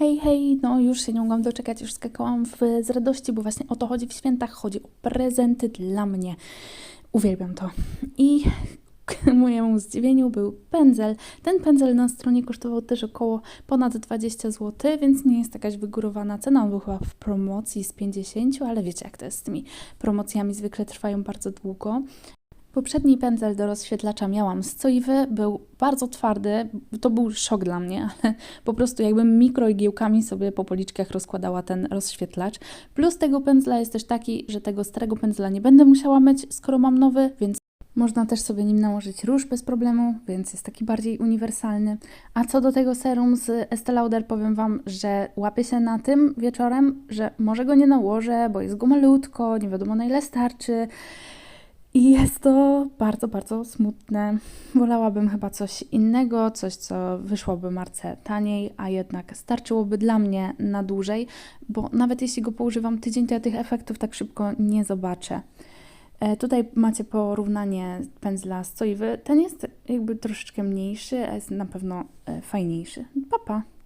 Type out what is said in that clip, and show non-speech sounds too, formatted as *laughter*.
Hej, hej, no już się nie mogłam doczekać, już skakałam w, z radości, bo właśnie o to chodzi w świętach, chodzi o prezenty dla mnie. Uwielbiam to. I ku *laughs* mojemu zdziwieniu był pędzel. Ten pędzel na stronie kosztował też około ponad 20 zł, więc nie jest jakaś wygórowana cena. On był chyba w promocji z 50, ale wiecie jak to jest z tymi promocjami, zwykle trwają bardzo długo. Poprzedni pędzel do rozświetlacza miałam z Coiwy, był bardzo twardy, to był szok dla mnie, *laughs* ale po prostu jakbym mikroigiełkami sobie po policzkach rozkładała ten rozświetlacz. Plus tego pędzla jest też taki, że tego starego pędzla nie będę musiała myć, skoro mam nowy, więc można też sobie nim nałożyć róż bez problemu, więc jest taki bardziej uniwersalny. A co do tego serum z Estee Lauder, powiem Wam, że łapię się na tym wieczorem, że może go nie nałożę, bo jest go malutko, nie wiadomo na ile starczy. I jest to bardzo, bardzo smutne. Wolałabym chyba coś innego, coś, co wyszłoby marce taniej, a jednak starczyłoby dla mnie na dłużej, bo nawet jeśli go poużywam tydzień, to ja tych efektów tak szybko nie zobaczę. E, Tutaj macie porównanie pędzla z. Ten jest jakby troszeczkę mniejszy, a jest na pewno e, fajniejszy. Papa. Pa.